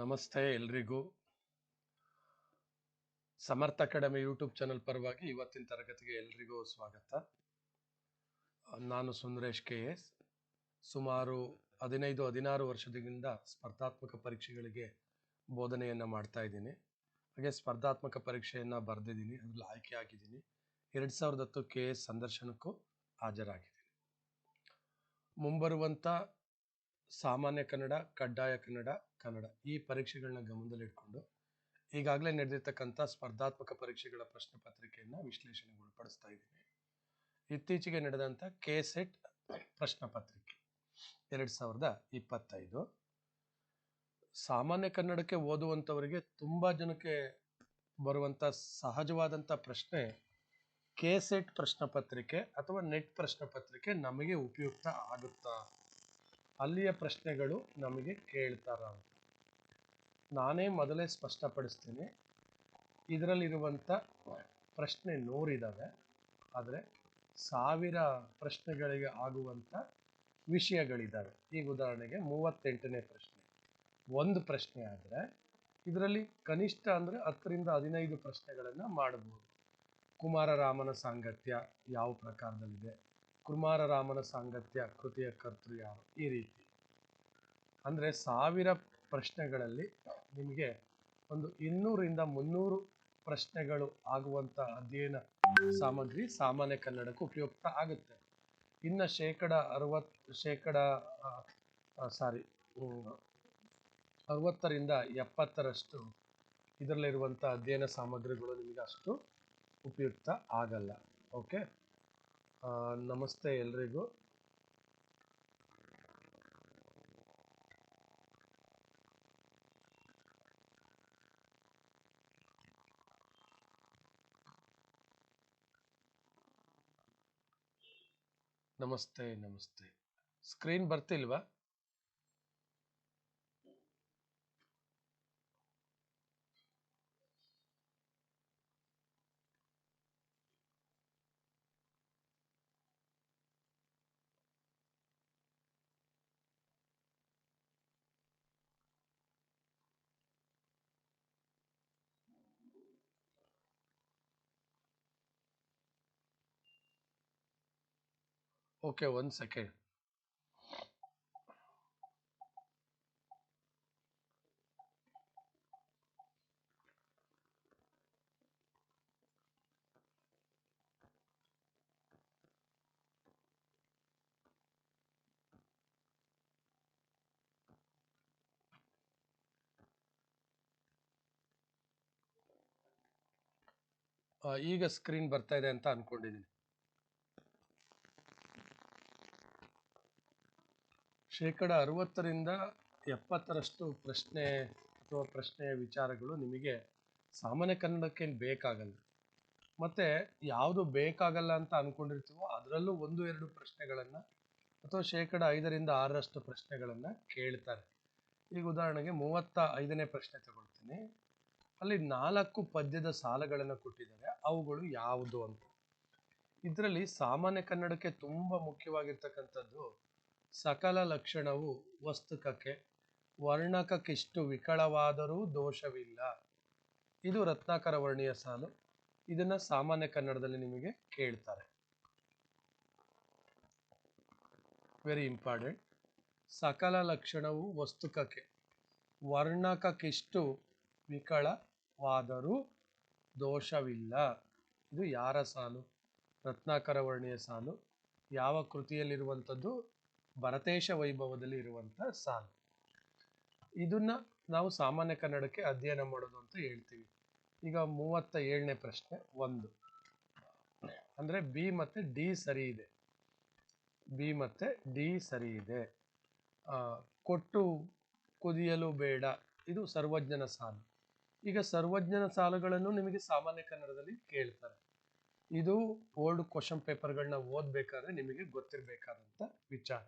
ನಮಸ್ತೆ ಎಲ್ರಿಗೂ. ಸಮರ್ಥ academy YouTube channel ಪರವಾಗಿ ಇವತ್ತಿನ ತರಗತಿಗೆ ಎಲ್ರಿಗೂ ಸ್ವಾಗತ. ನಾನು ಸುಂದರೇಶ್ ಕೆ ಎಸ್. ಸುಮಾರು ಹದಿನೈದು, ಹದಿನಾರು ವರ್ಷದಿಂದ ಸ್ಪರ್ಧಾತ್ಮಕ ಪರೀಕ್ಷೆಗಳಿಗೆ ಬೋಧನೆಯನ್ನು ಮಾಡ್ತಾ ಇದ್ದೀನಿ. ಹಾಗೆ ಸ್ಪರ್ಧಾತ್ಮಕ ಪರೀಕ್ಷೆಯನ್ನು ಬರೆದಿದ್ದೀನಿ, ಅದರಲ್ಲಿ ಆಯ್ಕೆ ಆಗಿದ್ದೀನಿ. ಎರಡು ಸಾವಿರದ ಹತ್ತು ಕೆ ಎಸ್ ಸಂದರ್ಶನಕ್ಕೂ ಹಾಜರಾಗಿದ್ದೀನಿ. ಮುಂಬರುವಂಥ ಸಾಮಾನ್ಯ ಕನ್ನಡ, ಕಡ್ಡಾಯ ಕನ್ನಡ ಕನ್ನಡ ಈ ಪರೀಕ್ಷೆಗಳನ್ನ ಗಮನದಲ್ಲಿಟ್ಕೊಂಡು ಈಗಾಗಲೇ ನಡೆದಿರ್ತಕ್ಕಂಥ ಸ್ಪರ್ಧಾತ್ಮಕ ಪರೀಕ್ಷೆಗಳ ಪ್ರಶ್ನೆ ಪತ್ರಿಕೆಯನ್ನು ವಿಶ್ಲೇಷಣೆಗೊಳಪಡಿಸ್ತಾ ಇದ್ದೀನಿ. ಇತ್ತೀಚೆಗೆ ನಡೆದಂಥ ಕೆ ಸೆಟ್ ಪ್ರಶ್ನೆ ಪತ್ರಿಕೆ ಎರಡು ಸಾವಿರದ ಇಪ್ಪತ್ತೈದು. ಸಾಮಾನ್ಯ ಕನ್ನಡಕ್ಕೆ ಓದುವಂಥವರಿಗೆ ತುಂಬ ಜನಕ್ಕೆ ಬರುವಂಥ ಸಹಜವಾದಂಥ ಪ್ರಶ್ನೆ ಕೆ ಸೆಟ್ ಪ್ರಶ್ನೆ ಪತ್ರಿಕೆ ಅಥವಾ ನೆಟ್ ಪ್ರಶ್ನೆ ಪತ್ರಿಕೆ ನಮಗೆ ಉಪಯುಕ್ತ ಆಗುತ್ತಾ? ಅಲ್ಲಿಯ ಪ್ರಶ್ನೆಗಳು ನಮಗೆ ಕೇಳ್ತಾರ ನಾನೇ ಮೊದಲೇ ಸ್ಪಷ್ಟಪಡಿಸ್ತೀನಿ. ಇದರಲ್ಲಿರುವಂಥ ಪ್ರಶ್ನೆ ನೂರಿದ್ದಾವೆ ಆದರೆ ಸಾವಿರ ಪ್ರಶ್ನೆಗಳಿಗೆ ಆಗುವಂಥ ವಿಷಯಗಳಿದ್ದಾವೆ ಈಗ ಉದಾಹರಣೆಗೆ ಮೂವತ್ತೆಂಟನೇ ಪ್ರಶ್ನೆ. ಒಂದು ಪ್ರಶ್ನೆ ಆದರೆ ಇದರಲ್ಲಿ ಕನಿಷ್ಠ ಅಂದರೆ ಹತ್ತರಿಂದ ಹದಿನೈದು ಪ್ರಶ್ನೆಗಳನ್ನು ಮಾಡಬಹುದು ಕುಮಾರರಾಮನ ಸಾಂಗತ್ಯ ಯಾವ ಪ್ರಕಾರದಲ್ಲಿದೆ? ಕುಮಾರರಾಮನ ಸಾಂಗತ್ಯ, ಕೃತಿಯ ಕರ್ತೃ ಯಾರು? ಈ ರೀತಿ. ಅಂದರೆ ಸಾವಿರ ಪ್ರಶ್ನೆಗಳಲ್ಲಿ ನಿಮಗೆ ಒಂದು ಇನ್ನೂರಿಂದ ಮುನ್ನೂರು ಪ್ರಶ್ನೆಗಳು ಆಗುವಂಥ ಅಧ್ಯಯನ ಸಾಮಗ್ರಿ ಸಾಮಾನ್ಯ ಕನ್ನಡಕ್ಕೆ ಉಪಯುಕ್ತ ಆಗುತ್ತೆ. ಇನ್ನು ಶೇಕಡ ಅರವತ್ತು ಶೇಕಡ ಸಾರಿ ಅರವತ್ತರಿಂದ ಎಪ್ಪತ್ತರಷ್ಟು ಇದರಲ್ಲಿರುವಂಥ ಅಧ್ಯಯನ ಸಾಮಗ್ರಿಗಳು ನಿಮಗೆ ಅಷ್ಟು ಉಪಯುಕ್ತ ಆಗಲ್ಲ. ಓಕೆ? ನಮಸ್ತೆ ಎಲ್ರಿಗೂ. ನಮಸ್ತೆ ನಮಸ್ತೆ. ಸ್ಕ್ರೀನ್ ಬರ್ತಿಲ್ವಾ? ಓಕೆ ಒಂದು ಸೆಕೆಂಡ್ ಆ, ಈಗ ಸ್ಕ್ರೀನ್ ಬರ್ತಾ ಇದೆ ಅಂತ ಅನ್ಕೊಂಡಿದ್ದೀನಿ ಶೇಕಡ ಅರುವತ್ತರಿಂದ ಎಪ್ಪತ್ತರಷ್ಟು ಪ್ರಶ್ನೆ ಅಥವಾ ಪ್ರಶ್ನೆಯ ವಿಚಾರಗಳು ನಿಮಗೆ ಸಾಮಾನ್ಯ ಕನ್ನಡಕ್ಕೇನು ಬೇಕಾಗಲ್ಲ. ಮತ್ತೆ ಯಾವುದು ಬೇಕಾಗಲ್ಲ ಅಂತ ಅಂದ್ಕೊಂಡಿರ್ತೀವೋ ಅದರಲ್ಲೂ ಒಂದು, ಎರಡು ಪ್ರಶ್ನೆಗಳನ್ನು ಅಥವಾ ಶೇಕಡ ಐದರಿಂದ ಆರರಷ್ಟು ಪ್ರಶ್ನೆಗಳನ್ನು ಕೇಳ್ತಾರೆ. ಈಗ ಉದಾಹರಣೆಗೆ ಮೂವತ್ತ ಐದನೇ ಪ್ರಶ್ನೆ ತಗೊಳ್ತೀನಿ. ಅಲ್ಲಿ ನಾಲ್ಕು ಪದ್ಯದ ಸಾಲಗಳನ್ನು ಕೊಟ್ಟಿದ್ದಾರೆ. ಅವುಗಳು ಯಾವುದು ಅಂತ. ಇದರಲ್ಲಿ ಸಾಮಾನ್ಯ ಕನ್ನಡಕ್ಕೆ ತುಂಬ ಮುಖ್ಯವಾಗಿರ್ತಕ್ಕಂಥದ್ದು ಸಕಲ ಲಕ್ಷಣವು ವಸ್ತುಕಕ್ಕೆ, ವರ್ಣಕಕ್ಕಿಷ್ಟು ವಿಕಳವಾದರೂ ದೋಷವಿಲ್ಲ. ಇದು ರತ್ನಾಕರ ವರ್ಣೀಯ ಸಾಲು. ಇದನ್ನು ಸಾಮಾನ್ಯ ಕನ್ನಡದಲ್ಲಿ ನಿಮಗೆ ಕೇಳ್ತಾರೆ. ವೆರಿ ಇಂಪಾರ್ಟೆಂಟ್ ಸಕಲ ಲಕ್ಷಣವು ವಸ್ತುಕಕ್ಕೆ, ವರ್ಣಕಕ್ಕಿಷ್ಟು ವಿಕಳವಾದರೂ ದೋಷವಿಲ್ಲ. ಇದು ಯಾರ ಸಾಲು? ರತ್ನಾಕರ ವರ್ಣೀಯ ಸಾಲು. ಯಾವ ಕೃತಿಯಲ್ಲಿರುವಂಥದ್ದು? ಭರತೇಶ ವೈಭವದಲ್ಲಿ ಇರುವಂತಹ ಸಾಲು. ಇದನ್ನ ನಾವು ಸಾಮಾನ್ಯ ಕನ್ನಡಕ್ಕೆ ಅಧ್ಯಯನ ಮಾಡೋದು ಅಂತ ಹೇಳ್ತೀವಿ. ಈಗ ಮೂವತ್ತ ಏಳನೇ ಪ್ರಶ್ನೆ, ಒಂದು. ಅಂದ್ರೆ ಬಿ ಮತ್ತೆ ಡಿ ಸರಿ ಇದೆ. ಬಿ ಮತ್ತೆ ಡಿ ಸರಿ ಇದೆ. ಕೊಟ್ಟು ಕುದಿಯಲು ಬೇಡ, ಇದು ಸರ್ವಜ್ಞನ ಸಾಲು. ಈಗ ಸರ್ವಜ್ಞನ ಸಾಲುಗಳನ್ನು ನಿಮಗೆ ಸಾಮಾನ್ಯ ಕನ್ನಡದಲ್ಲಿ ಕೇಳ್ತಾರೆ. ಇದು ಓಲ್ಡ್ ಕ್ವಶನ್ ಪೇಪರ್ಗಳನ್ನ ಓದ್ಬೇಕಾದ್ರೆ ನಿಮಗೆ ಗೊತ್ತಿರಬೇಕಾದಂಥ ವಿಚಾರ.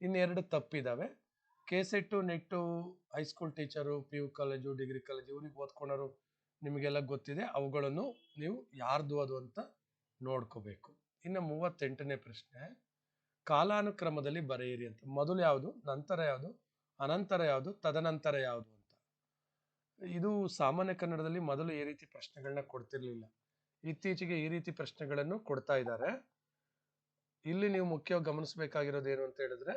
ಇನ್ನೆರಡು ತಪ್ಪಿದ್ದಾವೆ K SET NET high school teacher P U college degree college ಇವ್ರಿಗೆ ಓದ್ಕೊಳೋರು ನಿಮಗೆಲ್ಲ ಗೊತ್ತಿದೆ. ಅವುಗಳನ್ನು ನೀವು ಯಾರ್ದು ಅದು ಅಂತ ನೋಡ್ಕೋಬೇಕು. ಇನ್ನು ಮೂವತ್ತೆಂಟನೇ ಪ್ರಶ್ನೆ, ಕಾಲಾನುಕ್ರಮದಲ್ಲಿ ಬರೆಯಿರಿ ಅಂತ. ಮೊದಲು ಯಾವುದು? ನಂತರ ಯಾವುದು? ಅನಂತರ ಯಾವುದು? ತದನಂತರ ಯಾವುದು ಅಂತ. ಇದು ಸಾಮಾನ್ಯ ಕನ್ನಡದಲ್ಲಿ ಮೊದಲು ಈ ರೀತಿ ಪ್ರಶ್ನೆಗಳನ್ನ ಕೊಡ್ತಿರ್ಲಿಲ್ಲ. ಇತ್ತೀಚೆಗೆ ಈ ರೀತಿ ಪ್ರಶ್ನೆಗಳನ್ನು ಕೊಡ್ತಾ ಇದ್ದಾರೆ. ಇಲ್ಲಿ ನೀವು ಮುಖ್ಯವಾಗಿ ಗಮನಿಸಬೇಕಾಗಿರೋದು ಏನು ಅಂತ ಹೇಳಿದ್ರೆ,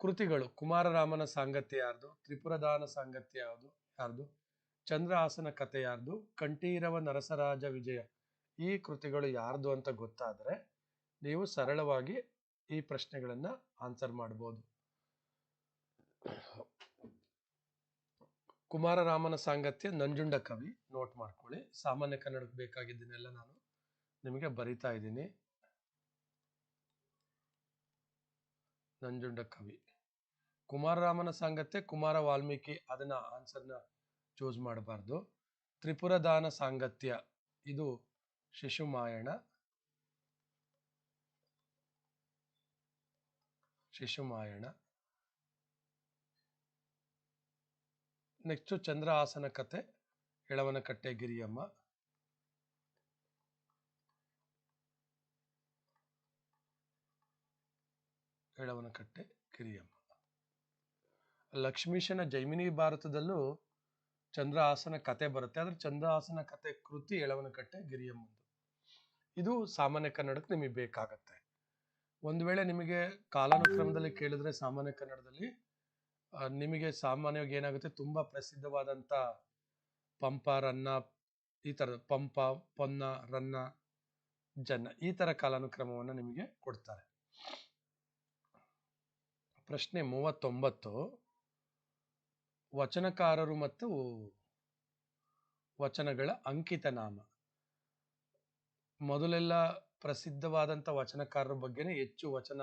ಕೃತಿಗಳು, ಕುಮಾರರಾಮನ ಸಾಂಗತ್ಯ ಯಾರ್ದು, ತ್ರಿಪುರದಾನ ಸಾಂಗತ್ಯ ಯಾವುದು, ಯಾರ್ದು, ಚಂದ್ರಹಾಸನ ಕಥೆ ಯಾರ್ದು, ಕಂಠೀರವ ನರಸರಾಜ ವಿಜಯ ಈ ಕೃತಿಗಳು ಯಾರ್ದು ಅಂತ ಗೊತ್ತಾದ್ರೆ ನೀವು ಸರಳವಾಗಿ ಈ ಪ್ರಶ್ನೆಗಳನ್ನ ಆನ್ಸರ್ ಮಾಡ್ಬೋದು. ಕುಮಾರರಾಮನ ಸಾಂಗತ್ಯ ನಂಜುಂಡ ಕವಿ ನೋಟ್ ಮಾಡ್ಕೊಳ್ಳಿ. ಸಾಮಾನ್ಯ ಕನ್ನಡಕ್ಕೆ ಬೇಕಾಗಿದ್ದನ್ನೆಲ್ಲ ನಾನು ನಿಮಗೆ ಬರಿತಾ ಇದ್ದೀನಿ. ನಂಜುಂಡ ಕವಿ. ಕುಮಾರರಾಮನ ಸಾಂಗತ್ಯ ಕುಮಾರ ವಾಲ್ಮೀಕಿ ಅದನ್ನ ಆನ್ಸರ್ನ ಚೂಸ್ ಮಾಡಬಾರ್ದು. ತ್ರಿಪುರದಾನ ಸಾಂಗತ್ಯ, ಇದು ಶಿಶುಮಾಯಣ. ಶಿಶುಮಾಯಣ. ನೆಕ್ಸ್ಟ್ ಚಂದ್ರಹಾಸನ ಕತೆ, ಎಳವನಕಟ್ಟೆ ಗಿರಿಯಮ್ಮ. ಎಳವನಕಟ್ಟೆ ಕಿರಿಯಮ್ಮ. ಲಕ್ಷ್ಮೀಶನ ಜೈಮಿನಿ ಭಾರತದಲ್ಲೂ ಚಂದ್ರಹಾಸನ ಕತೆ ಬರುತ್ತೆ. ಆದ್ರೆ ಚಂದ್ರಹಾಸನ ಕತೆ ಕೃತಿ ಎಳವನಕಟ್ಟೆ ಗಿರಿಯಮ್ಮಂದು. ಇದು ಸಾಮಾನ್ಯ ಕನ್ನಡಕ್ಕೆ ನಿಮಗೆ ಬೇಕಾಗತ್ತೆ. ಒಂದು ವೇಳೆ ನಿಮಗೆ ಕಾಲಾನುಕ್ರಮದಲ್ಲಿ ಕೇಳಿದ್ರೆ ಸಾಮಾನ್ಯ ಕನ್ನಡದಲ್ಲಿ ನಿಮಗೆ ಸಾಮಾನ್ಯವಾಗಿ ಏನಾಗುತ್ತೆ? ತುಂಬಾ ಪ್ರಸಿದ್ಧವಾದಂತ ಪಂಪ, ರನ್ನ, ಈ ಥರದ ಪಂಪ, ಪೊನ್ನ, ರನ್ನ, ಜನ್ನ ಈ ತರ ಕಾಲಾನುಕ್ರಮವನ್ನು ನಿಮಗೆ ಕೊಡ್ತಾರೆ. ಪ್ರಶ್ನೆ ಮೂವತ್ತೊಂಬತ್ತು. ವಚನಕಾರರು ಮತ್ತು ವಚನಗಳ ಅಂಕಿತ ನಾಮ ಮೊದಲೆಲ್ಲ ಪ್ರಸಿದ್ಧವಾದಂಥ ವಚನಕಾರರ ಬಗ್ಗೆನೇ ಹೆಚ್ಚು ವಚನ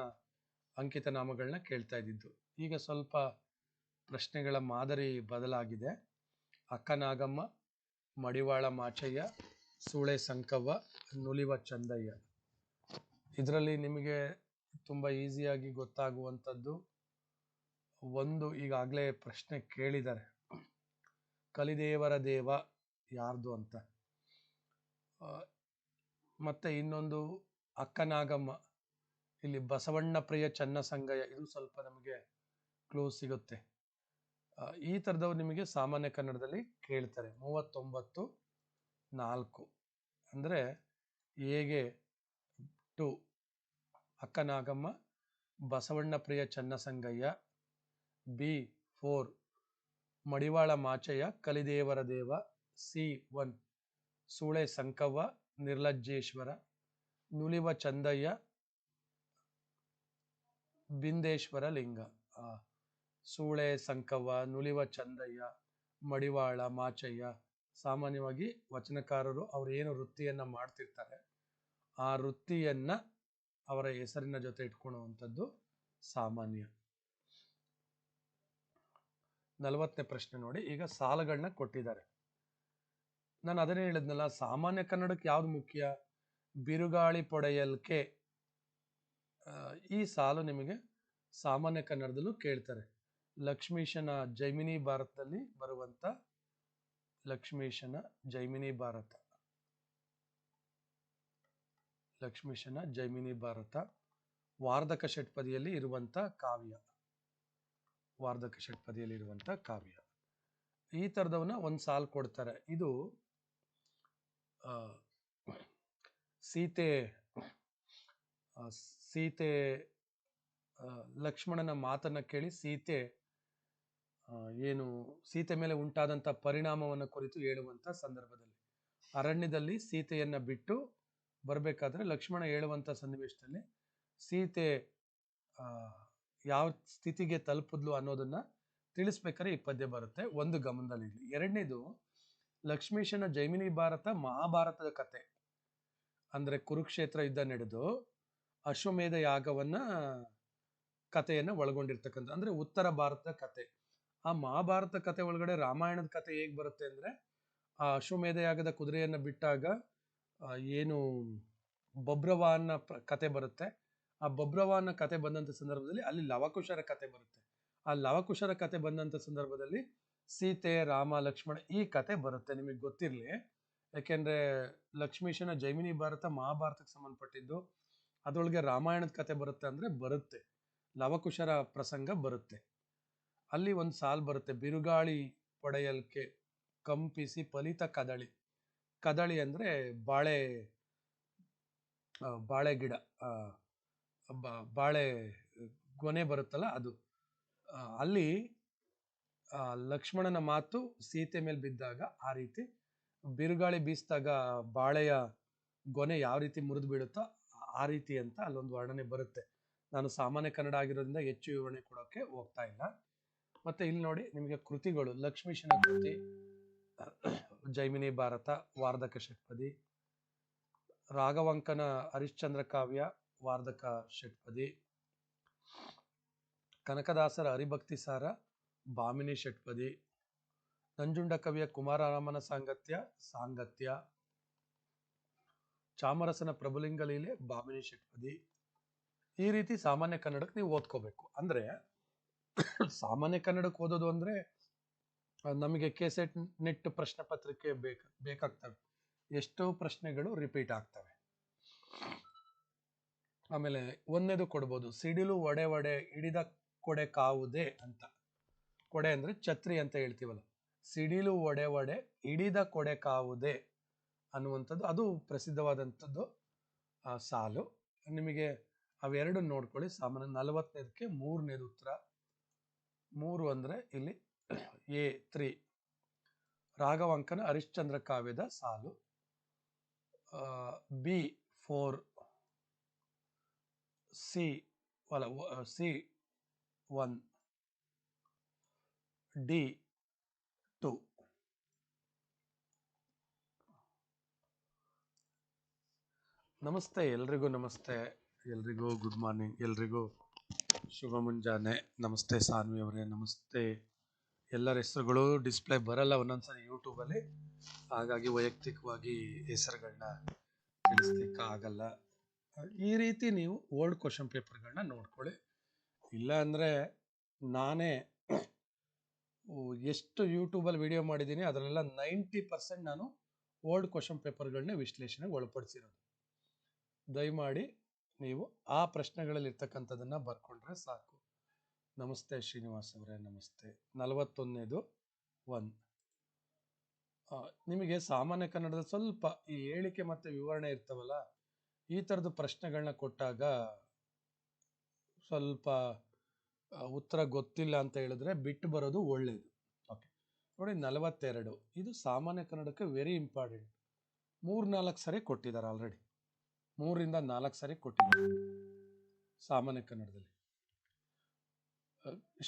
ಅಂಕಿತ ನಾಮಗಳನ್ನ ಕೇಳ್ತಾ ಇದ್ದಿದ್ದು. ಈಗ ಸ್ವಲ್ಪ ಪ್ರಶ್ನೆಗಳ ಮಾದರಿ ಬದಲಾಗಿದೆ. ಅಕ್ಕನಾಗಮ್ಮ, ಮಡಿವಾಳ ಮಾಚಯ್ಯ, ಸೂಳೆ ಸಂಕವ್ವ, ನುಲಿವ ಚಂದಯ್ಯ. ಇದರಲ್ಲಿ ನಿಮಗೆ ತುಂಬ ಈಸಿಯಾಗಿ ಗೊತ್ತಾಗುವಂಥದ್ದು ಒಂದು ಈಗಾಗಲೇ ಪ್ರಶ್ನೆ ಕೇಳಿದ್ದಾರೆ. ಕಲಿದೇವರ ದೇವ ಯಾರ್ದು ಅಂತ. ಮತ್ತು ಇನ್ನೊಂದು ಅಕ್ಕನಾಗಮ್ಮ, ಇಲ್ಲಿ ಬಸವಣ್ಣ ಪ್ರಿಯ ಚನ್ನ ಇದು ಸ್ವಲ್ಪ ನಮಗೆ ಕ್ಲೋಸ್ ಸಿಗುತ್ತೆ. ಈ ಥರದವ್ರು ನಿಮಗೆ ಸಾಮಾನ್ಯ ಕನ್ನಡದಲ್ಲಿ ಕೇಳ್ತಾರೆ. ಮೂವತ್ತೊಂಬತ್ತು ನಾಲ್ಕು ಅಂದರೆ ಹೇಗೆ ಟು ಅಕ್ಕನಾಗಮ್ಮ ಬಸವಣ್ಣ ಪ್ರಿಯ ಚನ್ನಸಂಗಯ್ಯ ಬಿ ಫೋರ್ ಮಡಿವಾಳ ಮಾಚಯ್ಯ, ಕಲಿದೇವರ ದೇವ, ಸಿ ಒನ್ ಸೂಳೆ ಸಂಕವ್ವ, ನಿರ್ಲಜ್ಜೇಶ್ವರ, ನುಲಿವ ಚಂದಯ್ಯ, ಬಿಂದೇಶ್ವರ ಲಿಂಗ. ಸೂಳೆ ಸಂಕವ್ವ, ನುಲಿವ ಚಂದಯ್ಯ, ಮಡಿವಾಳ ಮಾಚಯ್ಯ ಸಾಮಾನ್ಯವಾಗಿ ವಚನಕಾರರು ಅವರು ಏನು ವೃತ್ತಿಯನ್ನ ಮಾಡ್ತಿರ್ತಾರೆ, ಆ ವೃತ್ತಿಯನ್ನು ಅವರ ಹೆಸರಿನ ಜೊತೆ ಇಟ್ಕೊಳ್ಳುವಂಥದ್ದು ಸಾಮಾನ್ಯ. ನಲವತ್ತನೇ ಪ್ರಶ್ನೆ ನೋಡಿ. ಈಗ ಸಾಲುಗಳನ್ನ ಕೊಟ್ಟಿದ್ದಾರೆ. ನಾನು ಅದನ್ನೇ ಹೇಳಿದ್ನಲ್ಲ, ಸಾಮಾನ್ಯ ಕನ್ನಡಕ್ಕೆ ಯಾವ್ದು ಮುಖ್ಯ? ಬಿರುಗಾಳಿ ಪೊಡೆಯಲ್ಕೆ ಈ ಸಾಲು ನಿಮಗೆ ಸಾಮಾನ್ಯ ಕನ್ನಡದಲ್ಲೂ ಕೇಳ್ತಾರೆ. ಲಕ್ಷ್ಮೀಶನ ಜೈಮಿನಿ ಭಾರತದಲ್ಲಿ ಬರುವಂತ ಲಕ್ಷ್ಮೀಶನ ಜೈಮಿನಿ ಭಾರತ. ಲಕ್ಷ್ಮೀಶನ ಜೈಮಿನಿ ಭಾರತ ವಾರ್ಧಕ ಷಟ್ಪದಿಯಲ್ಲಿ ಇರುವಂತ ಕಾವ್ಯ. ವಾರ್ಧಕ ಷಟ್ಪದಿಯಲ್ಲಿ ಇರುವಂತ ಕಾವ್ಯ. ಈ ತರದವನ್ನ ಒಂದು ಸಾಲು ಕೊಡ್ತಾರೆ. ಇದು ಸೀತೆ ಸೀತೆ ಲಕ್ಷ್ಮಣನ ಮಾತನ್ನ ಕೇಳಿ ಸೀತೆ ಏನು, ಸೀತೆ ಮೇಲೆ ಉಂಟಾದಂತ ಪರಿಣಾಮವನ್ನು ಕುರಿತು ಹೇಳುವಂತ ಸಂದರ್ಭದಲ್ಲಿ. ಅರಣ್ಯದಲ್ಲಿ ಸೀತೆಯನ್ನ ಬಿಟ್ಟು ಬರಬೇಕಾದ್ರೆ ಲಕ್ಷ್ಮಣ ಹೇಳುವಂತ ಸನ್ನಿವೇಶದಲ್ಲಿ ಸೀತೆ ಯಾವ ಸ್ಥಿತಿಗೆ ತಲುಪಿದ್ಲು ಅನ್ನೋದನ್ನ ತಿಳಿಸ್ಬೇಕಾದ್ರೆ ಈ ಪದ್ಯ ಬರುತ್ತೆ. ಒಂದು ಗಮನದಲ್ಲಿರಲಿ ಎರಡನೇದು, ಲಕ್ಷ್ಮೀಶನ ಜೈಮಿನಿ ಭಾರತ ಮಹಾಭಾರತದ ಕತೆ. ಅಂದ್ರೆ ಕುರುಕ್ಷೇತ್ರ ಯುದ್ಧ ನಡೆದು ಅಶ್ವಮೇಧ ಯಾಗವನ್ನ ಕಥೆಯನ್ನ ಒಳಗೊಂಡಿರ್ತಕ್ಕಂಥ, ಅಂದ್ರೆ ಉತ್ತರ ಭಾರತದ ಕತೆ. ಆ ಮಹಾಭಾರತ ಕತೆ ಒಳಗಡೆ ರಾಮಾಯಣದ ಕತೆ ಹೇಗೆ ಬರುತ್ತೆ ಅಂದ್ರೆ, ಆ ಅಶ್ವಮೇಧ ಯಾಗದ ಕುದುರೆಯನ್ನು ಬಿಟ್ಟಾಗ ಏನು ಬಬ್ರವಾಹನ ಕತೆ ಬರುತ್ತೆ. ಆ ಬಬ್ರವಾನ್ನ ಕತೆ ಬಂದಂತ ಸಂದರ್ಭದಲ್ಲಿ ಅಲ್ಲಿ ಲವಕುಶರ ಕತೆ ಬರುತ್ತೆ. ಆ ಲವಕುಶರ ಕತೆ ಬಂದಂತ ಸಂದರ್ಭದಲ್ಲಿ ಸೀತೆ, ರಾಮ, ಲಕ್ಷ್ಮಣ ಈ ಕತೆ ಬರುತ್ತೆ. ನಿಮಗೆ ಗೊತ್ತಿರಲಿ. ಯಾಕೆಂದ್ರೆ ಲಕ್ಷ್ಮೀಶನ ಜೈಮಿನಿ ಭಾರತ ಮಹಾಭಾರತಕ್ಕೆ ಸಂಬಂಧಪಟ್ಟಿದ್ದು, ಅದರೊಳಗೆ ರಾಮಾಯಣದ ಕತೆ ಬರುತ್ತೆ ಅಂದ್ರೆ ಬರುತ್ತೆ. ಲವಕುಶರ ಪ್ರಸಂಗ ಬರುತ್ತೆ. ಅಲ್ಲಿ ಒಂದು ಸಾಲ್ ಬರುತ್ತೆ. ಬಿರುಗಾಳಿ ಪಡೆಯಲ್ಕೆ ಕಂಪಿಸಿ ಫಲಿತ ಕದಳಿ. ಕದಳಿ ಅಂದ್ರೆ ಬಾಳೆ ಬಾಳೆ ಗಿಡ ಬ- ಬಾಳೆ ಗೊನೆ ಬರುತ್ತಲ್ಲ ಅದು. ಅಲ್ಲಿ ಲಕ್ಷ್ಮಣನ ಮಾತು ಸೀತೆ ಮೇಲೆ ಬಿದ್ದಾಗ ಆ ರೀತಿ, ಬಿರುಗಾಳಿ ಬೀಸಿದಾಗ ಬಾಳೆಯ ಗೊನೆ ಯಾವ ರೀತಿ ಮುರಿದು ಬೀಳುತ್ತೋ ಆ ರೀತಿ ಅಂತ ಅಲ್ಲೊಂದು ವರ್ಣನೆ ಬರುತ್ತೆ. ನಾನು ಸಾಮಾನ್ಯ ಕನ್ನಡ ಆಗಿರೋದ್ರಿಂದ ಹೆಚ್ಚು ವಿವರಣೆ ಕೊಡೋಕೆ ಹೋಗ್ತಾ ಇಲ್ಲ. ಮತ್ತೆ ಇಲ್ಲಿ ನೋಡಿ ನಿಮಗೆ ಕೃತಿಗಳು. ಲಕ್ಷ್ಮೀಶನ ಕೃತಿ ಜೈಮಿನಿ ಭಾರತ, ವಾರ್ಧಕ ಷಟ್ಪದಿ, ರಾಘವಂಕನ ಹರಿಶ್ಚಂದ್ರ ಕಾವ್ಯ ವಾರ್ಧಕ ಷಟ್ಪದಿ ಕನಕದಾಸರ ಹರಿಭಕ್ತಿ ಸಾರ ಭಾಮಿನಿ ಷಟ್ಪದಿ ನಂಜುಂಡ ಕವಿಯ ಕುಮಾರರಾಮನ ಸಾಂಗತ್ಯ ಸಾಂಗತ್ಯ. ಚಾಮರಸನ ಪ್ರಭುಲಿಂಗ ಲೀಲೆ ಭಾಮಿನಿ ಷಟ್ಪದಿ ಈ ರೀತಿ ಸಾಮಾನ್ಯ ಕನ್ನಡಕ್ಕೆ ನೀವು ಓದ್ಕೋಬೇಕು. ಅಂದ್ರೆ ಸಾಮಾನ್ಯ ಕನ್ನಡಕ್ಕೆ ಓದೋದು ಅಂದ್ರೆ ನಮಗೆ ಕೆಸೆಟ್ ನೆಟ್ ಪ್ರಶ್ನೆ ಪತ್ರಿಕೆ ಬೇಕ ಬೇಕಾಗ್ತವೆ. ಎಷ್ಟೋ ಪ್ರಶ್ನೆಗಳು ರಿಪೀಟ್ ಆಗ್ತವೆ. ಆಮೇಲೆ ಒಂದನೇದು ಕೊಡ್ಬೋದು. ಸಿಡಿಲು ಒಡೆ ಒಡೆ ಹಿಡಿದ ಕೊಡೆ ಕಾವುದೇ ಅಂತ. ಕೊಡೆ ಅಂದ್ರೆ ಛತ್ರಿ ಅಂತ ಹೇಳ್ತೀವಲ್ಲ. ಸಿಡಿಲು ಒಡೆ ಒಡೆ ಹಿಡಿದ ಕೊಡೆ ಕಾವುದೇ ಅನ್ನುವಂಥದ್ದು. ಅದು ಪ್ರಸಿದ್ಧವಾದಂಥದ್ದು ಸಾಲು. ನಿಮಗೆ ಅವೆರಡು ನೋಡ್ಕೊಳ್ಳಿ. ಸಾಮಾನ್ಯ ನಲವತ್ತನೇದಕ್ಕೆ ಮೂರನೇದು ಉತ್ತರ. ಮೂರು ಅಂದ್ರೆ ಇಲ್ಲಿ ಎ ತ್ರೀ. ರಾಘವಂಕನ ಹರಿಶ್ಚಂದ್ರ ಕಾವ್ಯದ ಸಾಲು. B four. C well, C one D two ನಮಸ್ತೆ ಎಲ್ರಿಗೂ ನಮಸ್ತೆ. ಎಲ್ರಿಗೂ ಗುಡ್ ಮಾರ್ನಿಂಗ್ ಎಲ್ರಿಗೂ ಶುಭ ಮುಂಜಾನೆ. ನಮಸ್ತೆ ಸಾನ್ವಿ ಅವರೇ ನಮಸ್ತೆ. ಎಲ್ಲರ ಹೆಸರುಗಳು ಡಿಸ್ಪ್ಲೇ ಬರಲ್ಲ ಒಂದೊಂದ್ಸರಿ ಯೂಟ್ಯೂಬಲ್ಲಿ ಹಾಗಾಗಿ ವೈಯಕ್ತಿಕವಾಗಿ ಹೆಸರುಗಳನ್ನ ತಿಳಿಸ್ಲಿಕ್ಕೆ ಆಗಲ್ಲ. ಈ ರೀತಿ ನೀವು ಓಲ್ಡ್ ಕ್ವಶನ್ ಪೇಪರ್ಗಳನ್ನ ನೋಡ್ಕೊಳ್ಳಿ. ಇಲ್ಲ ಅಂದರೆ ನಾನೇ ಎಷ್ಟು ಯೂಟ್ಯೂಬಲ್ಲಿ ವಿಡಿಯೋ ಮಾಡಿದ್ದೀನಿ ಅದರಲ್ಲೆಲ್ಲ ನೈಂಟಿ ಪರ್ಸೆಂಟ್ ನಾನು ಓಲ್ಡ್ ಕ್ವಶನ್ ಪೇಪರ್ಗಳನ್ನೇ ವಿಶ್ಲೇಷಣೆಗೆ ಒಳಪಡಿಸಿರೋದು. ದಯಮಾಡಿ ನೀವು ಆ ಪ್ರಶ್ನೆಗಳಲ್ಲಿ ಇರ್ತಕ್ಕಂಥದ್ದನ್ನು ಬರ್ಕೊಂಡ್ರೆ ಸಾಕು. ನಮಸ್ತೆ ಶ್ರೀನಿವಾಸ್ ಅವರೇ, ನಮಸ್ತೆ. ನಲವತ್ತೊಂದನೇದು ಒನ್. ನಿಮಗೆ ಸಾಮಾನ್ಯ ಕನ್ನಡದ ಸ್ವಲ್ಪ ಈ ಹೇಳಿಕೆ ಮತ್ತು ವಿವರಣೆ ಇರ್ತವಲ್ಲ ಈ ಥರದ ಪ್ರಶ್ನೆಗಳನ್ನ ಕೊಟ್ಟಾಗ ಸ್ವಲ್ಪ ಉತ್ತರ ಗೊತ್ತಿಲ್ಲ ಅಂತ ಹೇಳಿದ್ರೆ ಬಿಟ್ಟು ಬರೋದು ಒಳ್ಳೆಯದು ಓಕೆ ನೋಡಿ, ನಲವತ್ತೆರಡು. ಇದು ಸಾಮಾನ್ಯ ಕನ್ನಡಕ್ಕೆ ವೆರಿ ಇಂಪಾರ್ಟೆಂಟ್ ಮೂರು ನಾಲ್ಕು ಸರಿ ಕೊಟ್ಟಿದ್ದಾರೆ ಆಲ್ರೆಡಿ ಮೂರಿಂದ ನಾಲ್ಕು ಸರಿ ಕೊಟ್ಟಿದ್ದಾರೆ. ಸಾಮಾನ್ಯ ಕನ್ನಡದಲ್ಲಿ.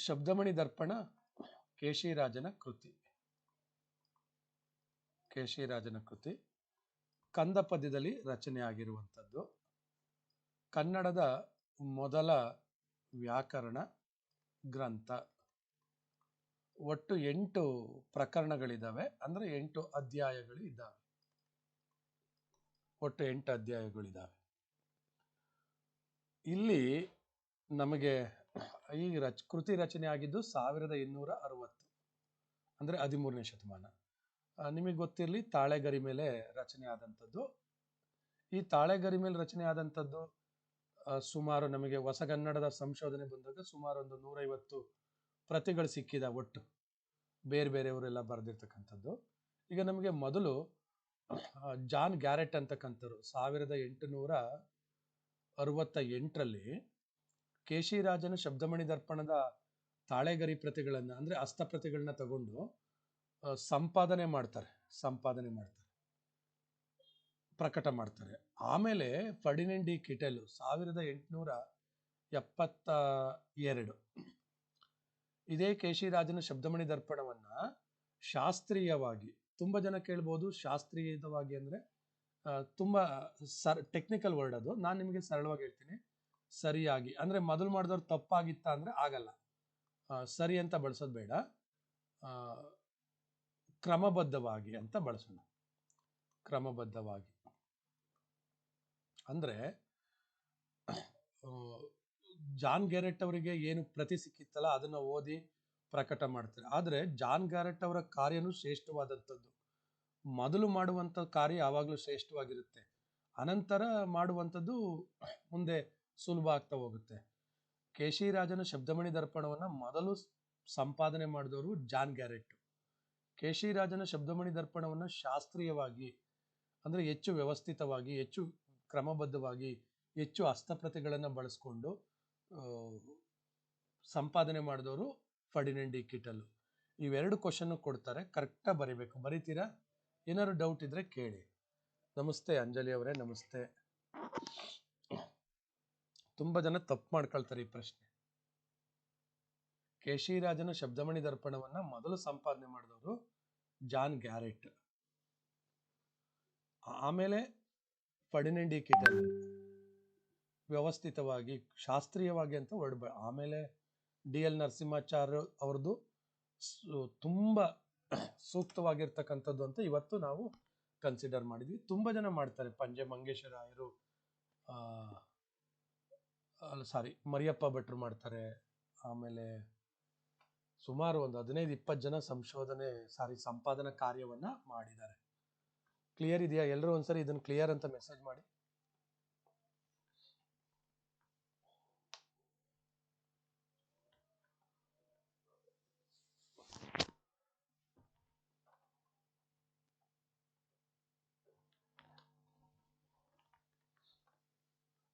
ಶಬ್ದಮಣಿ ದರ್ಪಣ, ಕೇಶಿರಾಜನ ಕೃತಿ. ಕೇಶಿರಾಜನ ಕೃತಿ. ಕಂದ ಪದ್ಯದಲ್ಲಿ ರಚನೆ ಆಗಿರುವಂಥದ್ದು. ಕನ್ನಡದ ಮೊದಲ ವ್ಯಾಕರಣ ಗ್ರಂಥ. ಒಟ್ಟು ಎಂಟು ಪ್ರಕರಣಗಳಿದ್ದಾವೆ ಅಂದ್ರೆ ಎಂಟು ಅಧ್ಯಾಯಗಳು ಇದ್ದಾವೆ ಒಟ್ಟು ಎಂಟು ಅಧ್ಯಾಯಗಳಿದ್ದಾವೆ ಇಲ್ಲಿ ನಮಗೆ ಈ ರಚ, ಕೃತಿ ರಚನೆ ಆಗಿದ್ದು ಸಾವಿರದ ಇನ್ನೂರ ಅರವತ್ತು. ಅಂದ್ರೆ ಹದಿಮೂರನೇ ಶತಮಾನ. ನಿಮಗೆ ಗೊತ್ತಿರಲಿ, ತಾಳೆಗರಿ ಮೇಲೆ ರಚನೆ ಆದಂಥದ್ದು. ಈ ತಾಳೆಗರಿ ಮೇಲೆ ರಚನೆ ಆದಂಥದ್ದು ಸುಮಾರು ನಮಗೆ ಹೊಸಗನ್ನಡದ ಸಂಶೋಧನೆ ಬಂದಾಗ ಸುಮಾರು ಒಂದು ನೂರೈವತ್ತು ಪ್ರತಿಗಳು ಸಿಕ್ಕಿದ ಒಟ್ಟು. ಬೇರೆ ಬೇರೆಯವರೆಲ್ಲ ಬರೆದಿರ್ತಕ್ಕಂಥದ್ದು. ಈಗ ನಮಗೆ ಮೊದಲು ಜಾನ್ ಗ್ಯಾರೆಟ್ ಅಂತಕ್ಕಂಥವ್ರು ಸಾವಿರದ ಎಂಟುನೂರ ಅರವತ್ತ ಎಂಟರಲ್ಲಿ ಕೇಶಿರಾಜನ ಶಬ್ದಮಣಿ ದರ್ಪಣದ ತಾಳೆಗರಿ ಪ್ರತಿಗಳನ್ನ, ಅಂದ್ರೆ ಹಸ್ತಪ್ರತಿಗಳನ್ನ ತಗೊಂಡು ಸಂಪಾದನೆ ಮಾಡ್ತಾರೆ ಸಂಪಾದನೆ ಮಾಡ್ತಾರೆ, ಪ್ರಕಟ ಮಾಡ್ತಾರೆ. ಆಮೇಲೆ ಫರ್ಡಿನೆಂಡ್ ಡಿ ಕಿಟೆಲ್ ಸಾವಿರದ ಎಂಟುನೂರ ಎಪ್ಪತ್ತ ಎರಡು ಇದೇ ಕೇಶಿರಾಜನ ಶಬ್ದಮಣಿ ದರ್ಪಣವನ್ನ ಶಾಸ್ತ್ರೀಯವಾಗಿ, ತುಂಬಾ ಜನ ಕೇಳ್ಬೋದು ಶಾಸ್ತ್ರೀಯವಾಗಿ ಅಂದ್ರೆ ತುಂಬ ಸರ್, ಟೆಕ್ನಿಕಲ್ ವರ್ಡ್ ಅದು. ನಾನು ನಿಮಗೆ ಸರಳವಾಗಿ ಹೇಳ್ತೀನಿ. ಸರಿಯಾಗಿ, ಅಂದ್ರೆ ಮೊದಲು ಮಾಡಿದವ್ರು ತಪ್ಪಾಗಿತ್ತ ಅಂದ್ರೆ ಆಗಲ್ಲ. ಸರಿ ಅಂತ ಬಳಸೋದು ಬೇಡ. ಕ್ರಮಬದ್ಧವಾಗಿ ಅಂತ ಬಳಸೋಣ. ಕ್ರಮಬದ್ಧವಾಗಿ. ಅಂದ್ರೆ ಜಾನ್ ಗ್ಯಾರೆಟ್ ಅವರಿಗೆ ಏನು ಪ್ರತಿ ಸಿಕ್ಕಿತ್ತಲ್ಲ ಅದನ್ನ ಓದಿ ಪ್ರಕಟ ಮಾಡ್ತಾರೆ. ಆದರೆ, ಜಾನ್ ಗ್ಯಾರೆಟ್ ಅವರ ಕಾರ್ಯನೂ ಶ್ರೇಷ್ಠವಾದಂಥದ್ದು. ಮೊದಲು ಮಾಡುವಂಥ ಕಾರ್ಯ ಯಾವಾಗಲೂ ಶ್ರೇಷ್ಠವಾಗಿರುತ್ತೆ. ಅನಂತರ ಮಾಡುವಂಥದ್ದು ಮುಂದೆ ಸುಲಭ ಆಗ್ತಾ ಹೋಗುತ್ತೆ. ಕೇಶಿರಾಜನ ಶಬ್ದಮಣಿ ದರ್ಪಣವನ್ನ ಮೊದಲು ಸಂಪಾದನೆ ಮಾಡಿದವರು ಜಾನ್ ಗ್ಯಾರೆಟ್. ಕೇಶಿರಾಜನ ಶಬ್ದಮಣಿ ದರ್ಪಣವನ್ನು ಶಾಸ್ತ್ರೀಯವಾಗಿ, ಅಂದರೆ ಹೆಚ್ಚು ವ್ಯವಸ್ಥಿತವಾಗಿ, ಹೆಚ್ಚು ಕ್ರಮಬದ್ಧವಾಗಿ, ಹೆಚ್ಚು ಹಸ್ತಪ್ರತಿಗಳನ್ನು ಬಳಸ್ಕೊಂಡು ಸಂಪಾದನೆ ಮಾಡಿದವರು ಫರ್ಡಿನೆಂಡ್ ಡಿ ಕಿಟಲ್ ಇವೆರಡು ಕ್ವಶನ್ ಕೊಡ್ತಾರೆ, ಕರೆಕ್ಟಾಗಿ ಬರಿಬೇಕು. ಬರೀತೀರಾ? ಏನಾದ್ರು ಡೌಟ್ ಇದ್ರೆ ಕೇಳಿ. ನಮಸ್ತೆ ಅಂಜಲಿ ಅವರೇ, ನಮಸ್ತೆ. ತುಂಬಾ ಜನ ತಪ್ಪು ಮಾಡ್ಕೊಳ್ತಾರೆ ಈ ಪ್ರಶ್ನೆ. ಕೇಶಿರಾಜನ ಶಬ್ದಮಣಿ ದರ್ಪಣವನ್ನ ಮೊದಲು ಸಂಪಾದನೆ ಮಾಡಿದವರು ಜಾನ್ ಗ್ಯಾರೆಟ್. ಆಮೇಲೆ ಫಡಿನೆಂಡಿ ಕಿಟಲ್ ವ್ಯವಸ್ಥಿತವಾಗಿ ಶಾಸ್ತ್ರೀಯವಾಗಿ ಅಂತ ಹೊರಡ್ಬ ಆಮೇಲೆ ಡಿ ಎಲ್ ನರಸಿಂಹಾಚಾರ್ಯ ಅವ್ರದ್ದು ತುಂಬ ಸೂಕ್ತವಾಗಿರ್ತಕ್ಕಂಥದ್ದು ಅಂತ ಇವತ್ತು ನಾವು ಕನ್ಸಿಡರ್ ಮಾಡಿದ್ವಿ. ತುಂಬಾ ಜನ ಮಾಡ್ತಾರೆ. ಪಂಜೆ ಮಂಗೇಶ್ವರ ರಾಯರು ಆ, ಸಾರಿ ಮರಿಯಪ್ಪ ಭಟ್ರು ಮಾಡ್ತಾರೆ. ಆಮೇಲೆ ಸುಮಾರು ಒಂದು ಹದಿನೈದು, ಇಪ್ಪತ್ತು ಜನ ಸಂಶೋಧನೆ, ಸಾರಿ ಸಂಪಾದನಾ ಕಾರ್ಯವನ್ನ ಮಾಡಿದ್ದಾರೆ. ಕ್ಲಿಯರ್ ಇದೆಯಾ? ಎಲ್ಲರೂ ಒಂದ್ಸರಿ ಇದನ್ನ ಕ್ಲಿಯರ್ ಅಂತ ಮೆಸೇಜ್ ಮಾಡಿ.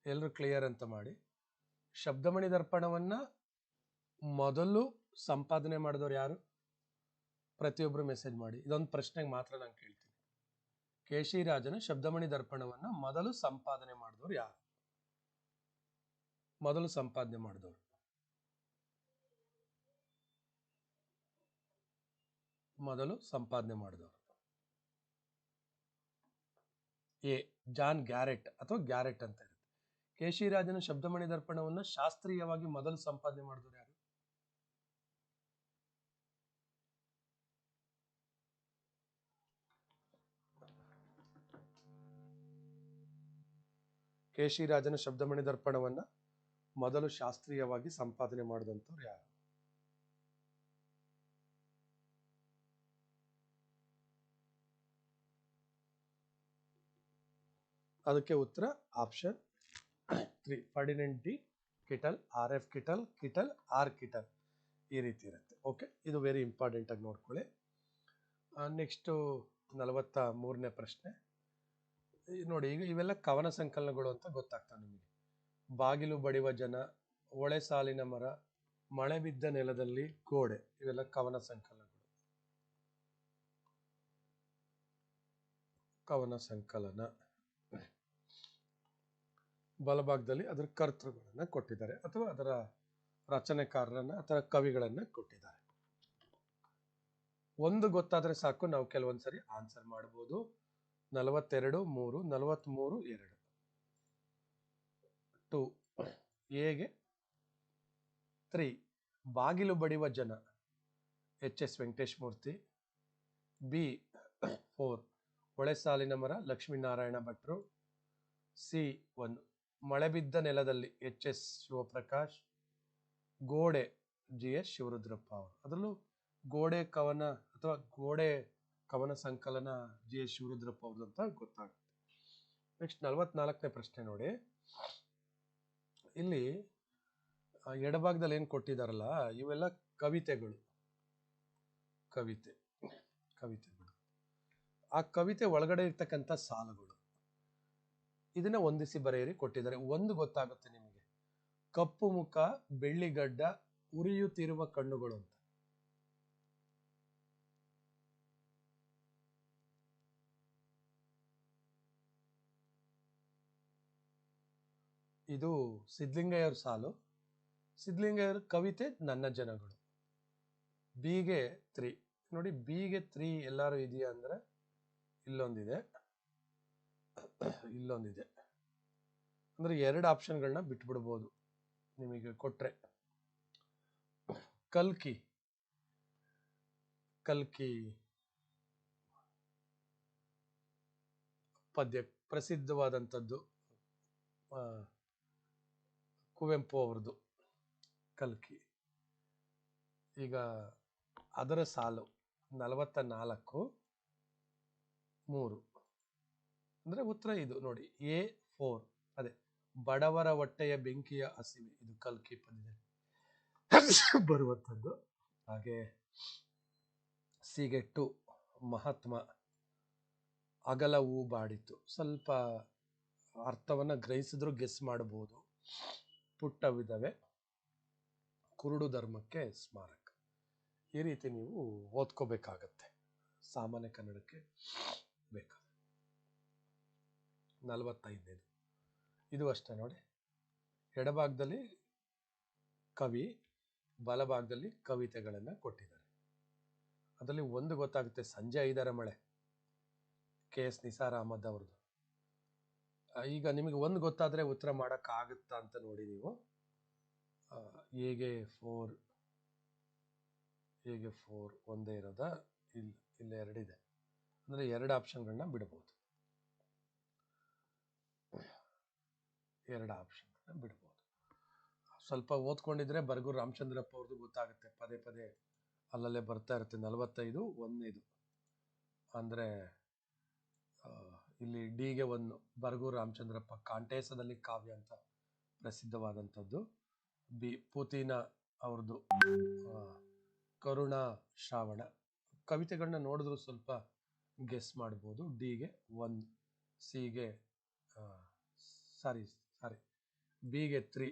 ಎಲ್ಲರೂ ಕ್ಲಿಯರ್ ಅಂತ ಮಾಡಿ. ಶಬ್ದಮಣಿ ದರ್ಪಣವನ್ನ ಮೊದಲು ಸಂಪಾದನೆ ಮಾಡಿದವ್ರು ಯಾರು? ಪ್ರತಿಯೊಬ್ಬರು ಮೆಸೇಜ್ ಮಾಡಿ. ಇದೊಂದು ಪ್ರಶ್ನೆಗೆ ಮಾತ್ರ ನಾನು ಕೇಳ್ತೀನಿ. ಕೇಶಿರಾಜನ ಶಬ್ದಮಣಿ ದರ್ಪಣವನ್ನ ಮೊದಲು ಸಂಪಾದನೆ ಮಾಡಿದವ್ರು ಯಾರು? ಮೊದಲು ಸಂಪಾದನೆ ಮಾಡಿದವರು. ಮೊದಲು ಸಂಪಾದನೆ ಮಾಡಿದವರು. ಎ, ಜಾನ್ ಗ್ಯಾರೆಟ್ ಅಥವಾ ಗ್ಯಾರೆಟ್ ಅಂತ ಇರುತ್ತೆ. ಕೇಶಿರಾಜನ ಶಬ್ದಮಣಿ ದರ್ಪಣವನ್ನ ಶಾಸ್ತ್ರೀಯವಾಗಿ ಮೊದಲು ಸಂಪಾದನೆ ಮಾಡಿದವರು ಕೇಶಿರಾಜನ ಶಬ್ದಮಣಿ ದರ್ಪಣವನ್ನ ಮೊದಲು ಶಾಸ್ತ್ರೀಯವಾಗಿ ಸಂಪಾದನೆ ಮಾಡಿದಂಥವ್ರು ಯಾರು? ಅದಕ್ಕೆ ಉತ್ತರ option three Ferdinand D, Kittel R F Kittel Kittel, R Kittel ಈ ರೀತಿ ಇರುತ್ತೆ. ಓಕೆ, ಇದು ವೆರಿ ಇಂಪಾರ್ಟೆಂಟ್ ಆಗಿ ನೋಡ್ಕೊಳ್ಳಿ. ನೆಕ್ಸ್ಟು ನಲವತ್ತ ಮೂರನೇ ಪ್ರಶ್ನೆ. ನೋಡಿ, ಈಗ ಇವೆಲ್ಲ ಕವನ ಸಂಕಲನಗಳು ಅಂತ ಗೊತ್ತಾಗ್ತವೆ ನಿಮಗೆ. ಬಾಗಿಲು ಬಡಿವ ಜನ ಒಳೆ ಸಾಲಿನ ಮರ, ಮಳೆ ಬಿದ್ದ ನೆಲದಲ್ಲಿ ಗೋಡೆ, ಇವೆಲ್ಲ ಕವನ ಸಂಕಲನಗಳು. ಕವನ ಸಂಕಲನ. ಬಲಭಾಗದಲ್ಲಿ ಅದರ ಕರ್ತೃಗಳನ್ನ ಕೊಟ್ಟಿದ್ದಾರೆ, ಅಥವಾ ಅದರ ರಚನೆಕಾರರನ್ನ ಅಥವಾ ಕವಿಗಳನ್ನ ಕೊಟ್ಟಿದ್ದಾರೆ. ಒಂದು ಗೊತ್ತಾದ್ರೆ ಸಾಕು, ನಾವು ಕೆಲವೊಂದ್ಸರಿ ಆನ್ಸರ್ ಮಾಡಬಹುದು ನಲವತ್ತೆರಡು, ಮೂರು ನಲವತ್ತ್ಮೂರು ಎರಡು. ಟು. ಎಗೆ ತ್ರೀ. ಬಾಗಿಲು ಬಡಿವ ಜನ. H. S. Venkatesh Murthy. B. Four. ಹೊಳೆ ಸಾಲಿನ ಮರ, ಲಕ್ಷ್ಮೀನಾರಾಯಣ ಭಟ್ರು. ಸಿ. ಒನ್ ಮಳೆ ಬಿದ್ದ ನೆಲದಲ್ಲಿ ಎಚ್. ಎಸ್. ಶಿವಪ್ರಕಾಶ್. ಗೋಡೆ ಜಿ. ಎಸ್. ಶಿವರುದ್ರಪ್ಪ ಅವರು. ಅದರಲ್ಲೂ ಗೋಡೆ ಕವನ ಅಥವಾ ಗೋಡೆ ಕವನ ಸಂಕಲನ ಜಿ ಎಸ್ ಶಿವರುದ್ರಪ್ಪ ಅವ್ರದಂತ ಗೊತ್ತಾಗುತ್ತೆ. ನೆಕ್ಸ್ಟ್ ನಲವತ್ನಾಲ್ಕನೇ ಪ್ರಶ್ನೆ ನೋಡಿ. ಇಲ್ಲಿ ಎಡಭಾಗದಲ್ಲಿ ಏನು ಕೊಟ್ಟಿದಾರಲ್ಲ, ಇವೆಲ್ಲ ಕವಿತೆಗಳು. ಕವಿತೆ, ಕವಿತೆಗಳು. ಆ ಕವಿತೆ ಒಳಗಡೆ ಇರ್ತಕ್ಕಂಥ ಸಾಲುಗಳು. ಇದನ್ನ ಹೊಂದಿಸಿ ಬರೆಯಿರಿ, ಕೊಟ್ಟಿದ್ದಾರೆ. ಒಂದು ಗೊತ್ತಾಗುತ್ತೆ ನಿಮಗೆ. ಕಪ್ಪು ಮುಖ ಬೆಳ್ಳಿಗಡ್ಡ ಉರಿಯುತ್ತಿರುವ ಕಣ್ಣುಗಳು ಅಂತ. ಇದು ಸಿದ್ಲಿಂಗಯ್ಯರ ಸಾಲು. ಸಿದ್ಲಿಂಗಯ್ಯರ ಕವಿತೆ ನನ್ನ ಜನಗಳು. ಬಿಗೆ ತ್ರೀ. ನೋಡಿ, ಬಿಗೆ ತ್ರೀ ಎಲ್ಲರೂ ಇದೆಯಾ ಅಂದ್ರೆ ಇಲ್ಲೊಂದಿದೆ. ಇಲ್ಲೊಂದಿದೆ. ಅಂದ್ರೆ ಎರಡು ಆಪ್ಷನ್ಗಳನ್ನ ಬಿಟ್ಬಿಡ್ಬೋದು ನಿಮಗೆ ಕೊಟ್ರೆ. ಕಲ್ಕಿ. ಕಲ್ಕಿ. ಪದ್ಯ, ಪ್ರಸಿದ್ಧವಾದಂಥದ್ದು. ಕುವೆಂಪು ಅವ್ರದ್ದು ಕಲ್ಕಿ. ಈಗ ಅದರ ಸಾಲು ನಲವತ್ತ ನಾಲ್ಕು ಮೂರು. ಅಂದ್ರೆ ಉತ್ತರ ಇದು ನೋಡಿ, ಎ ಫೋರ್. ಅದೇ, ಬಡವರ ಹೊಟ್ಟೆಯ ಬೆಂಕಿಯ ಹಸಿವೆ. ಇದು ಕಲ್ಕಿ ಪದ್ಯದಲ್ಲಿ. ಬರುವಂಥದ್ದು. ಹಾಗೆ, ಸಿಗೆಟ್ಟು ಮಹಾತ್ಮ ಅಗಲ ಹೂ ಬಾಡಿತು. ಸ್ವಲ್ಪ ಅರ್ಥವನ್ನು ಗ್ರಹಿಸಿದ್ರು ಗೆಸ್ ಮಾಡಬಹುದು ಪುಟ್ಟ ವಿಧವೆ ಕುರುಡು ಧರ್ಮಕ್ಕೆ ಸ್ಮಾರಕ. ಈ ರೀತಿ ನೀವು ಓದ್ಕೋಬೇಕಾಗತ್ತೆ. ಸಾಮಾನ್ಯ ಕನ್ನಡಕ್ಕೆ ಬೇಕಾದ. ನಲವತ್ತೈದನೇದು ಇದು ಅಷ್ಟೇ ನೋಡಿ. ಎಡಭಾಗದಲ್ಲಿ ಕವಿ, ಬಲಭಾಗದಲ್ಲಿ ಕವಿತೆಗಳನ್ನು ಕೊಟ್ಟಿದ್ದಾರೆ. ಅದರಲ್ಲಿ ಒಂದು ಗೊತ್ತಾಗುತ್ತೆ ಸಂಜೆ ಐದರ ಮಳೆ ಕೆ ಎಸ್ ನಿಸಾರ್ ಅಹಮದ್ ಅವ್ರದ್ದು. ಈಗ ನಿಮಗೆ ಒಂದು ಗೊತ್ತಾದರೆ ಉತ್ತರ ಮಾಡೋಕ್ಕಾಗುತ್ತಾ ಅಂತ ನೋಡಿ ನೀವು. ಹೇಗೆ ಫೋರ್ ಹೇಗೆ ಫೋರ್ ಒಂದೇ ಇರೋದ? ಇಲ್ಲ ಇಲ್ಲ ಎರಡಿದೆ. ಅಂದರೆ ಎರಡು ಆಪ್ಷನ್ಗಳನ್ನ ಬಿಡ್ಬೋದು. ಎರಡು ಆಪ್ಷನ್ಗಳನ್ನ ಬಿಡ್ಬೋದು. ಸ್ವಲ್ಪ ಓದ್ಕೊಂಡಿದ್ರೆ ಬರ್ಗೂರು ರಾಮಚಂದ್ರಪ್ಪ ಅವ್ರದ್ದು ಗೊತ್ತಾಗುತ್ತೆ. ಪದೇ ಪದೇ ಅಲ್ಲಲ್ಲೇ ಬರ್ತಾ ಇರುತ್ತೆ. ನಲವತ್ತೈದು, ಒಂದೇದು. ಅಂದರೆ ಇಲ್ಲಿ ಡಿಗೆ ಒಂದು ಬರ್ಗೂ ರಾಮಚಂದ್ರಪ್ಪ ಕಾಂಟೇಸದಲ್ಲಿ ಕಾವ್ಯ ಅಂತ ಪ್ರಸಿದ್ಧವಾದಂಥದ್ದು. ಬಿ ಪೂತಿನ ಅವ್ರದ್ದು ಕರುಣಾ ಶ್ರಾವಣ. ಕವಿತೆಗಳನ್ನ ನೋಡಿದ್ರು ಸ್ವಲ್ಪ ಗೆಸ್ ಮಾಡ್ಬೋದು. ಡಿಗೆ ಒಂದು, ಸಿಗೆ ಸಾರಿ ಸಾರಿ, ಬಿಗೆ ತ್ರೀ.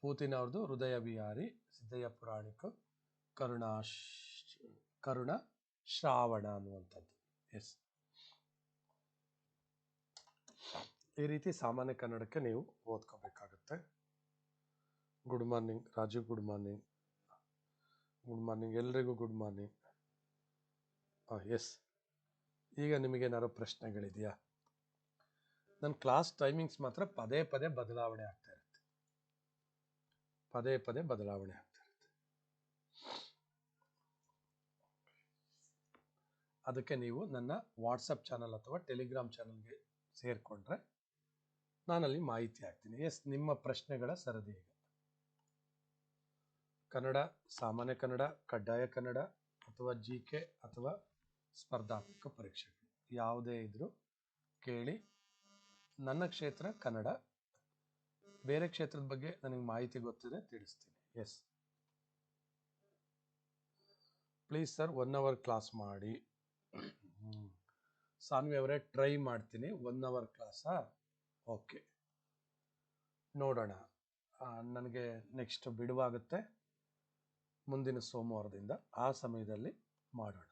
ಪೂತಿನ ಅವ್ರದ್ದು ಹೃದಯ ವಿಹಾರಿ, ಸಿದ್ದಯ್ಯ ಪುರಾಣಿಕ, ಕರುಣಾ ಕರುಣ ಶ್ರಾವಣ ಅನ್ನುವಂಥದ್ದು. ಎಸ್. ಈ ರೀತಿ ಸಾಮಾನ್ಯ ಕನ್ನಡಕ್ಕೆ ನೀವು ಓದ್ಕೋಬೇಕಾಗುತ್ತೆ. Good morning Raju good morning good morning ಎಲ್ರಿಗೂ ಗುಡ್ ಮಾರ್ನಿಂಗ್ ಎಸ್ ಈಗ ನಿಮಗೇನಾದ್ರು ಪ್ರಶ್ನೆಗಳಿದೆಯಾ? ನನ್ನ ಕ್ಲಾಸ್ ಟೈಮಿಂಗ್ಸ್ ಮಾತ್ರ ಪದೇ ಪದೇ ಬದಲಾವಣೆ ಆಗ್ತಾ ಇರುತ್ತೆ. ಪದೇ ಪದೇ ಬದಲಾವಣೆ ಆಗ್ತಾ ಇರುತ್ತೆ. ಅದಕ್ಕೆ ನೀವು ನನ್ನ ವಾಟ್ಸಪ್ ಚಾನಲ್ ಅಥವಾ ಟೆಲಿಗ್ರಾಮ್ ಚಾನಲ್ಗೆ ಸೇರಿಕೊಂಡ್ರೆ ನಾನಲ್ಲಿ ಮಾಹಿತಿ ಹಾಕ್ತೀನಿ. ಎಸ್, ನಿಮ್ಮ ಪ್ರಶ್ನೆಗಳ ಸರದಿ ಕನ್ನಡ, ಸಾಮಾನ್ಯ ಕನ್ನಡ, ಕಡ್ಡಾಯ ಕನ್ನಡ ಅಥವಾ ಜಿ ಕೆ ಅಥವಾ ಸ್ಪರ್ಧಾತ್ಮಕ ಪರೀಕ್ಷೆಗಳು. ಯಾವುದೇ ಇದ್ರೂ ಕೇಳಿ. ನನ್ನ ಕ್ಷೇತ್ರ ಕನ್ನಡ. ಬೇರೆ ಕ್ಷೇತ್ರದ ಬಗ್ಗೆ ನನಗೆ ಮಾಹಿತಿ ಗೊತ್ತಿದೆ ತಿಳಿಸ್ತೀನಿ. Yes. Please sir, one hour class ಮಾಡಿ. ಸಾನ್ವಿ ಅವರೇ ಟ್ರೈ ಮಾಡ್ತೀನಿ. ಒನ್ ಅವರ್ ಕ್ಲಾಸಾ? ಓಕೆ. ನೋಡೋಣ. ನನಗೆ ನೆಕ್ಸ್ಟ್ ಬಿಡುವಾಗುತ್ತೆ. ಮುಂದಿನ ಸೋಮವಾರದಿಂದ ಆ ಸಮಯದಲ್ಲಿ ಮಾಡೋಣ.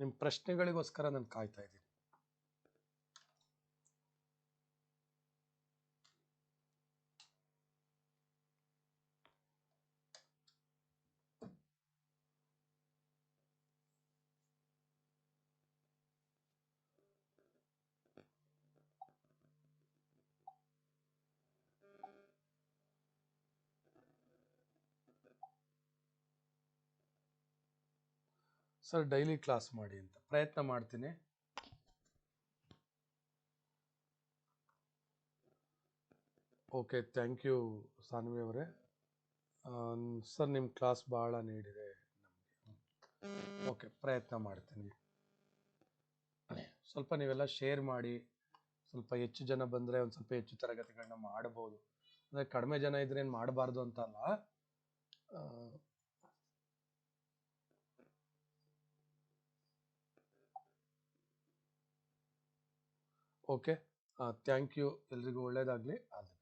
ನಿಮ್ಮ ಪ್ರಶ್ನೆಗಳಿಗೋಸ್ಕರ ನಾನು ಕಾಯ್ತಾ ಇದ್ದೀನಿ. ಸರ್ ಡೈಲಿ ಕ್ಲಾಸ್ ಮಾಡಿ ಅಂತ. ಪ್ರಯತ್ನ ಮಾಡ್ತೀನಿ. ಓಕೆ ಥ್ಯಾಂಕ್ ಯು ಸಾನ್ವಿ ಅವರೇ. ಸರ್ ನಿಮ್ಮ ಕ್ಲಾಸ್ ಭಾಳ ನೀಡಿದೆ ಓಕೆ ಪ್ರಯತ್ನ ಮಾಡ್ತೀನಿ. ಸ್ವಲ್ಪ ನೀವೆಲ್ಲ ಶೇರ್ ಮಾಡಿ, ಸ್ವಲ್ಪ ಹೆಚ್ಚು ಜನ ಬಂದರೆ ಒಂದು ಸ್ವಲ್ಪ ಹೆಚ್ಚು ತರಗತಿಗಳನ್ನ ಮಾಡ್ಬೋದು. ಅಂದರೆ ಕಡಿಮೆ ಜನ ಇದ್ರೆ ಏನು ಮಾಡಬಾರ್ದು ಅಂತ ಅಲ್ಲ. ಓಕೆ. Thank you. ಎಲ್ರಿಗೂ ಒಳ್ಳೆಯದಾಗಲಿ ಆಲ್ ದಿ